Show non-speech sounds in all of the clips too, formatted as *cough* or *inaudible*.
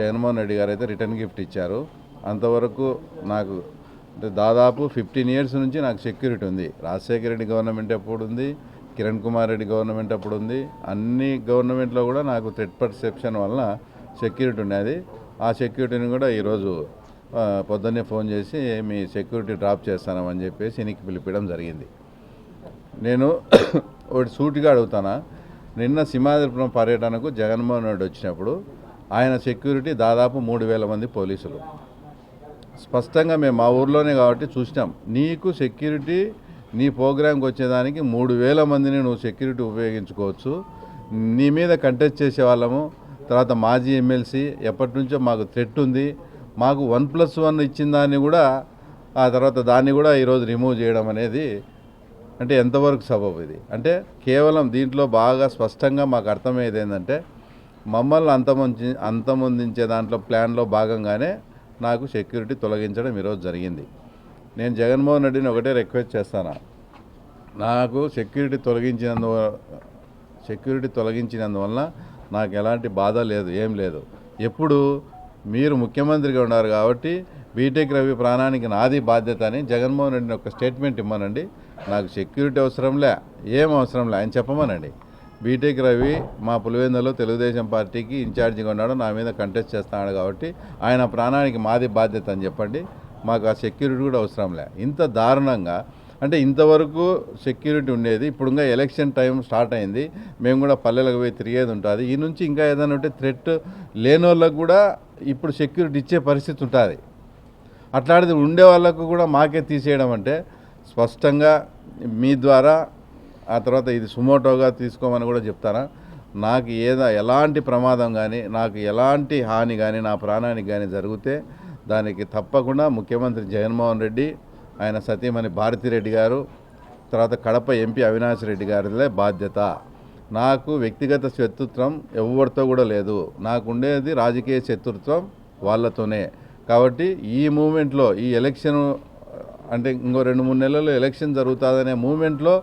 జగన్మోహన్ రెడ్డి గారు అయితే return gift ఇచ్చారు. అంతవరకు నాకు అంటే దాదాపు ఫిఫ్టీన్ ఇయర్స్ నుంచి నాకు సెక్యూరిటీ ఉంది. రాజశేఖర రెడ్డి గవర్నమెంట్ ఎప్పుడు ఉంది కిరణ్ కుమార్ రెడ్డి గవర్నమెంట్ అప్పుడు ఉంది అన్ని గవర్నమెంట్లో కూడా నాకు థ్రెడ్ పర్సెప్షన్ వలన సెక్యూరిటీ ఉండేది. ఆ సెక్యూరిటీని కూడా ఈరోజు పొద్దున్నే ఫోన్ చేసి మీ సెక్యూరిటీ డ్రాప్ చేస్తానని చెప్పేసి ఇనికి పిలిపించడం జరిగింది. నేను *coughs* ఒకటి సూటిగా అడుగుతానా? నిన్న సింహాద్రిపురం పర్యటనకు జగన్మోహన్ రెడ్డి వచ్చినప్పుడు ఆయన సెక్యూరిటీ దాదాపు మూడు వేల మంది పోలీసులు. స్పష్టంగా మేము మా ఊర్లోనే కాబట్టి చూసినాం. నీకు సెక్యూరిటీ నీ ప్రోగ్రాంకి వచ్చేదానికి మూడు వేల మందిని నువ్వు సెక్యూరిటీ ఉపయోగించుకోవచ్చు. నీ మీద కంటెస్ట్ చేసే వాళ్ళము. తర్వాత మాజీ ఎమ్మెల్సీ ఎప్పటి నుంచో మాకు థ్రెట్ ఉంది. మాకు వన్ ప్లస్ వన్ ఇచ్చిన దాన్ని కూడా ఆ తర్వాత దాన్ని కూడా ఈరోజు రిమూవ్ చేయడం అనేది అంటే ఎంతవరకు సబబు ఇది? అంటే కేవలం దీంట్లో బాగా స్పష్టంగా మాకు అర్థమయ్యేది ఏంటంటే మమ్మల్ని అంతమొంచి అంతమొందించే దాంట్లో ప్లాన్లో భాగంగానే నాకు సెక్యూరిటీ తొలగించడం ఈరోజు జరిగింది. నేను జగన్మోహన్ రెడ్డిని ఒకటే రిక్వెస్ట్ చేస్తాను? నాకు సెక్యూరిటీ తొలగించినందు సెక్యూరిటీ తొలగించినందువల్ల నాకు ఎలాంటి బాధ లేదు ఏం లేదు. ఎప్పుడు మీరు ముఖ్యమంత్రిగా ఉన్నారు కాబట్టి బీటెక్ రవి ప్రాణానికి నాది బాధ్యత అని జగన్మోహన్ రెడ్డిని ఒక స్టేట్మెంట్ ఇమ్మనండి. నాకు సెక్యూరిటీ అవసరంలే ఏం అవసరంలే ఆయన చెప్పమనండి. బీటెక్ రవి మా పులివెందులో తెలుగుదేశం పార్టీకి ఇన్ఛార్జిగా ఉన్నాడు. నా మీద కంటెస్ట్ చేస్తున్నాడు కాబట్టి ఆయన ప్రాణానికి మాది బాధ్యత అని చెప్పండి. మాకు ఆ సెక్యూరిటీ కూడా అవసరం లే. ఇంత దారుణంగా అంటే ఇంతవరకు సెక్యూరిటీ ఉండేది. ఇప్పుడు ఇంకా ఎలక్షన్ టైం స్టార్ట్ అయింది. మేము కూడా పల్లెలకు పోయి తిరిగేది ఉంటుంది. ఈ నుంచి ఇంకా ఏదైనా ఉంటే థ్రెట్ లేనోళ్ళకు వాళ్ళకు కూడా ఇప్పుడు సెక్యూరిటీ ఇచ్చే పరిస్థితి ఉంటుంది. అట్లాంటిది ఉండే వాళ్ళకు కూడా మాకే తీసేయడం అంటే స్పష్టంగా మీ ద్వారా ఆ తర్వాత ఇది సుమోటోగా తీసుకోమని కూడా చెప్తారా? నాకు ఏదో ఎలాంటి ప్రమాదం కానీ నాకు ఎలాంటి హాని కానీ నా ప్రాణానికి కానీ జరిగితే దానికి తప్పకుండా ముఖ్యమంత్రి జగన్మోహన్ రెడ్డి ఆయన సతీమణి భారతిరెడ్డి గారు తర్వాత కడప ఎంపీ అవినాష్ రెడ్డి గారిదే బాధ్యత. నాకు వ్యక్తిగత శత్రుత్వం ఎవరితో కూడా లేదు. నాకు ఉండేది రాజకీయ శత్రుత్వం వాళ్ళతోనే. కాబట్టి ఈ మూమెంట్లో ఈ ఎలక్షన్ అంటే ఇంకో రెండు మూడు నెలల్లో ఎలక్షన్ జరుగుతుందనే మూమెంట్లో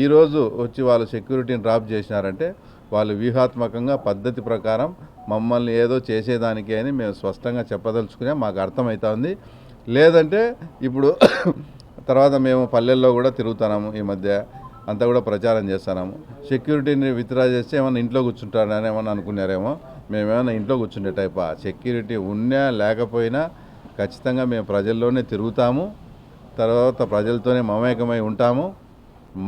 ఈరోజు వచ్చి వాళ్ళు సెక్యూరిటీని డ్రాప్ చేసినారంటే వాళ్ళు వ్యూహాత్మకంగా పద్ధతి ప్రకారం మమ్మల్ని ఏదో చేసేదానికి అని మేము స్పష్టంగా చెప్పదలుచుకునే మాకు అర్థమవుతుంది లేదంటే ఇప్పుడు *coughs* తర్వాత మేము పల్లెల్లో కూడా తిరుగుతున్నాము ఈ మధ్య. అంతా కూడా ప్రచారం చేస్తున్నాము. సెక్యూరిటీని విత్డ్రా చేస్తే ఏమన్నా ఇంట్లో కూర్చుంటారని ఏమన్నా అనుకున్నారేమో. మేమేమన్నా ఇంట్లో కూర్చుండే టైపా సెక్యూరిటీ ఉన్నా లేకపోయినా ఖచ్చితంగా మేము ప్రజల్లోనే తిరుగుతాము. తర్వాత ప్రజలతోనే మమేకమై ఉంటాము.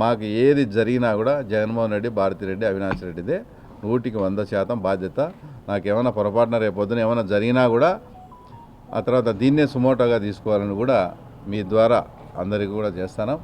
మాకు ఏది జరిగినా కూడా జగన్మోహన్ రెడ్డి భారతిరెడ్డి అవినాష్ రెడ్డిదే. నూటికి వంద శాతం బాధ్యత. నాకేమైనా పొరపాటున రేపొద్దున ఏమైనా జరిగినా కూడా ఆ తర్వాత దీన్నే సుమోటోగా తీసుకోవాలని కూడా మీ ద్వారా అందరికీ కూడా చేస్తాను.